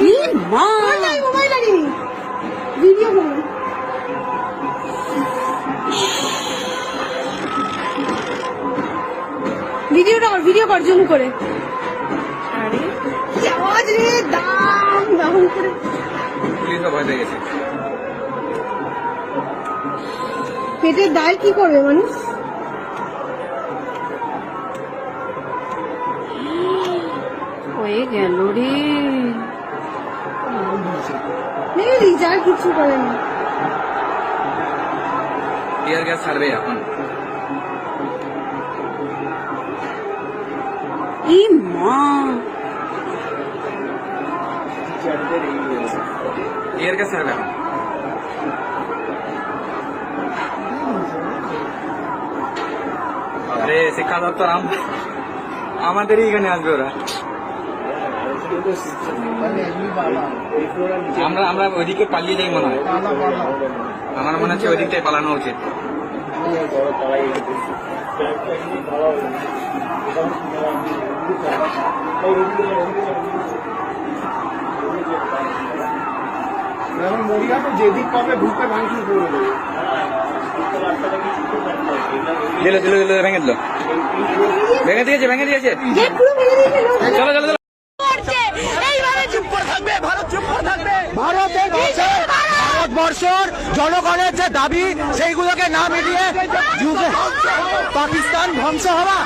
কি মা মোবাইল আনিনি ভিডিও করুন। ভিডিওটা কর ভিডিও কর জুম করে। আরে। কি আওয়াজ রে? দাম দাম করে। পুলিশও ভয় পেয়ে গেছে। পেটের দায় কি করবে মানুষ? হয়ে গেল রে। আর কিছু করে না। টিয়ার গ্যাস ছাড়বে এখন। ই মা। টিয়ার গ্যাস ছাড়বে এখন। আরে শিক্ষা দপ্তর আমাদেরই এখানে আসবে ওরা। আমরা আমরা ওইদিকে পালিয়ে যাই মনে হয়। আমার মনে হচ্ছে ওই দিকটাই পালানো উচিত। এখন তো যেদিক পাবে ঢুকে ভাঙচুর করে দেবে। দিল দিল দিল ভেঙে দিল। ভেঙে দিয়েছে ভেঙে দিয়েছে। চলো পুরো থাকবে ভারত চুপ করে থাকবে। ভারতের ভারতবর্ষর জনগণের যে দাবি সেইগুলোকে না মিটিয়ে পাকিস্তান ধ্বংস হওয়া।